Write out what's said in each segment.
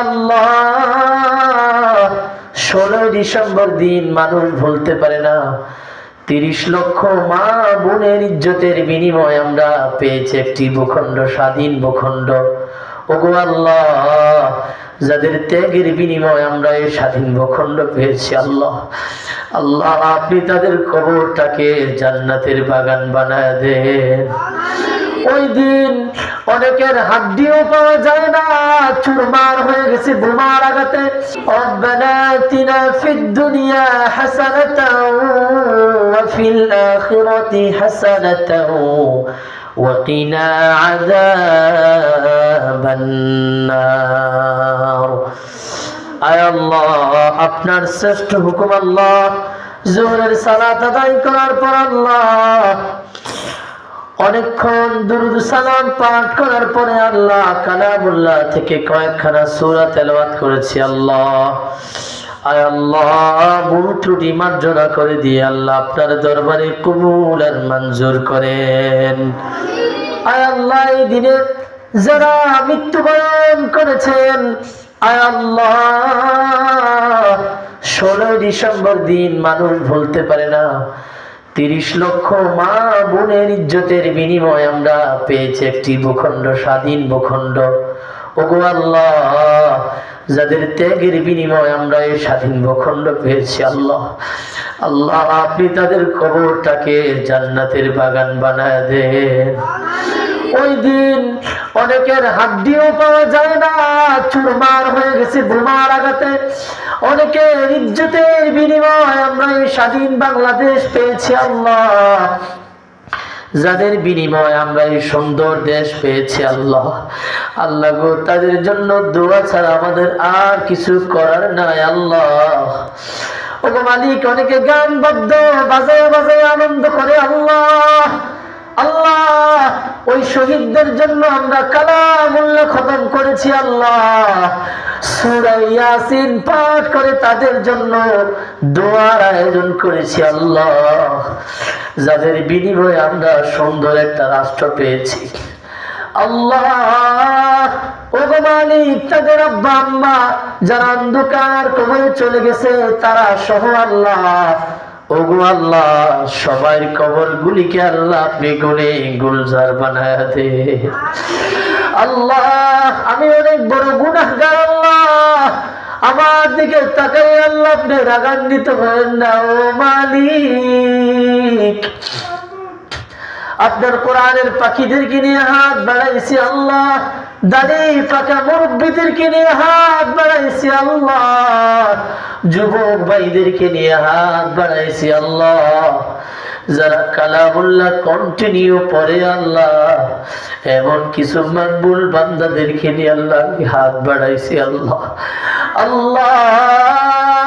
আল্লাহ, ষোলোই ডিসেম্বর দিন মানুষ ভুলতে পারে না। তিরিশ লক্ষ মা বোনের ইজ্জতের বিনিময় আমরা পেয়েছি একটি ভূখণ্ড, স্বাধীন ভূখণ্ড। ওগো আল্লাহ, যাদের ত্যাগের বিনিময় আমরা এই স্বাধীন ভূখণ্ড পেয়েছি, আল্লাহ। আল্লাহ, আপনি তাদের কবরটাকে জান্নাতের বাগান বানায় দেন। ওই দিন অনেকের হাড্ডিও পাওয়া যায় না চুরমার হয়ে গেছে বোমার আঘাতে ربنا آتنا في الدنيا حسنة وفي الآخرة حسنة وقنا عذاب النار আয় আল্লাহ আপনার শ্রেষ্ঠ হুকুম আল্লাহ জোহরের সালাত আদায় করার পর আল্লাহ অনেকক্ষণ দুরুদ সালাম পাঠ করার পরে আল্লাহ কালামুল্লাহ থেকে কয়েকখানা সূরা তেলাওয়াত করেছি, আল্লাহ। আয় আল্লাহ ভুল ত্রুটি মার্জনা করে দিয়ে আল্লাহ আপনার দরবারে কবুল আর মঞ্জুর করেন। আয় আল্লাহ, এই দিনে যারা মৃত্যুবরণ করেছেন, আয় আল্লাহ, ষোলোই ডিসেম্বর দিন মানুষ ভুলতে পারে না। তিরিশ লক্ষ মা বোনের ইজ্জতের বিনিময় আমরা পেয়েছি একটি ভূখণ্ড, স্বাধীন ভূখণ্ড। ওগো আল্লাহ, যাদের ত্যাগের বিনিময় আমরা এই স্বাধীন ভূখণ্ড পেয়েছি, আল্লাহ। আল্লাহ, আপনি তাদের কবরটাকে জান্নাতের বাগান বানায় দেন। ওই দিন অনেকের হাড্ডিও পাওয়া যায় না, চুরমার হয়ে গেছে বোমার আঘাতে। অনেকের ইজ্জতের বিনিময় আমরা এই স্বাধীন বাংলাদেশ পেয়েছি আল্লাহ। যাদের বিনিময় আমরা এই সুন্দর দেশ পেয়েছি আল্লাহ। আল্লাহ গো, তাদের জন্য দোয়া ছাড়া আমাদের আর কিছু করার নাই আল্লাহ। ও মালিক, অনেকে গান বদ্ধ বাজায় বাজায় আনন্দ করে আল্লাহ। আল্লাহ ওই শহীদদের জন্য আমরা কালামুল্লাহ খতম করেছি আল্লাহ। সূরা ইয়াসিন পাঠ করে তাদের জন্য দোয়ার আয়োজন করেছি আল্লাহ। যাদের বিনিময়ে আমরা সুন্দর একটা রাষ্ট্র পেয়েছি। আল্লাহ যারা অন্ধকার কবরে চলে গেছে, তারা সহ আল্লাহ। ওগো আল্লাহ, সবার কবর গুলিকে আল্লাহ আপনি গুনে গুলজার বানায় দে। আল্লাহ, আমি অনেক বড় গুনাহগার আল্লাহ। আমার দিকে তাকাই আল্লাহ আপনি রাগান্বিত হবেন না, ও মালিক। আপনার কোরআনের পাখিদেরকে নিয়ে হাত বাড়াইছি আল্লাহ। দাদি হাত বাড়াইছি আল্লাহ। যুবক নিয়ে হাত বাড়াইছি আল্লাহ। যারা কন্টিনিউ পরে আল্লাহ, এমন কিছু মকবুল বান্দাদেরকে নিয়ে আল্লাহ হাত বাড়াইছি আল্লাহ। আল্লাহ।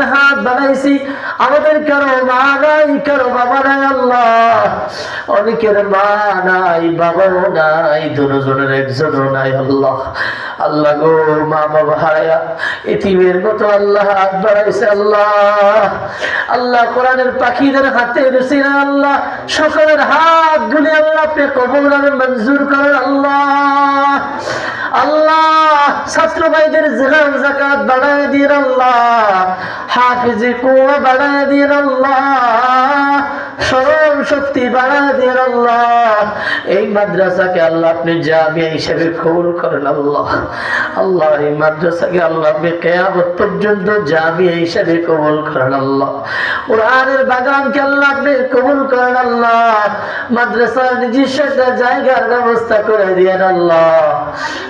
হাত বানাইছি আমাদের মা নাই, কারও বাবা আল্লাহ। আল্লাহ। গো মতো আল্লাহ হাত আল্লাহ। আল্লাহ কোরআনের পাখিদের হাতে আল্লাহ। সকলের হাত গুলি আল্লাহ কবুল মঞ্জুর করেন, আল্লাহ। আল্লাহ ছাত্র ভাইদের জিহান জাকাত বাড়ায় দিন আল্লাহ। হাফিজি কুয়া বাড়ায় দিন আল্লাহ। স্মরণ শক্তি বাড়ায় দিন আল্লাহ। এই মাদ্রাসাকে আল্লাহ আপনি জামিয়া হিসেবে কবুল করেন আল্লাহ। আল্লাহ এই মাদ্রাসাকে আল্লাহ আপনি কেয়ামত পর্যন্ত জামিয়া হিসেবে কবুল করেন আল্লাহ। কোরআনের বাগানকে আল্লাহ আপনি কবুল করেন আল্লাহ। মাদ্রাসার নিজস্ব একটা জায়গার ব্যবস্থা করে দিয়েন আল্লাহ।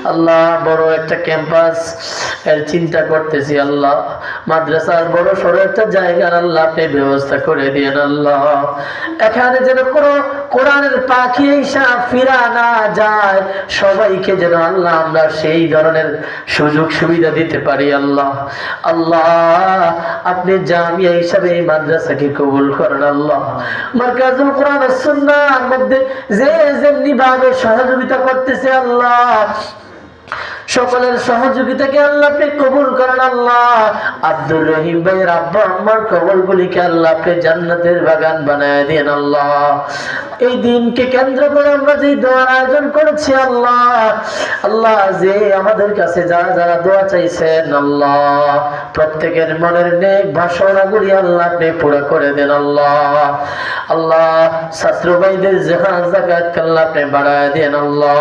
আল্লাহ, বড় একটা ক্যাম্পাস, এর চিন্তা করতেছি আল্লাহ। মাদ্রাসার বড় সড়ো একটা জায়গার আল্লাহ ব্যবস্থা করে দিয়েন আল্লাহ। এখানে যেন কোনো কোরআনের পাখি এসা ফিরা না যায়। সবাইকে যেন আল্লাহ আমরা সেই ধরনের সুযোগ সুবিধা দিতে পারি, আল্লাহ। আল্লাহ, আপনি জামিয়া হিসাবে এই মাদ্রাসাকে কবুল করেন, আল্লাহ। মার্কাজুল কোরআন সুন্নাহর মধ্যে যে যেমনি ভাবে সহযোগিতা করতেছে, আল্লাহ। সকলের সহযোগিতাকে আল্লাহ আপনি কবুল করেন আল্লাহ। আব্দুর রহিম ভাইয়ের আব্বা আম্মার কবর গুলিকে আল্লাহ আপনি জান্নাতের বাগান বানায় দেন আল্লাহ। এই দিনকে কেন্দ্র করে আমরা যে দোয়ার আয়োজন করেছি আল্লাহ আল্লাহ যে আমাদের কাছে যারা যারা দোয়া চাইছেন আল্লাহ, প্রত্যেকের মনের নেক ভাষণাগুলি আল্লাহ আপনি পুরো করে দেন আল্লাহ। আল্লাহ শাস্ত্র ভাইদের জাহাজ জাকাত আল্লাহ আপনি বাড়ায় দেন আল্লাহ।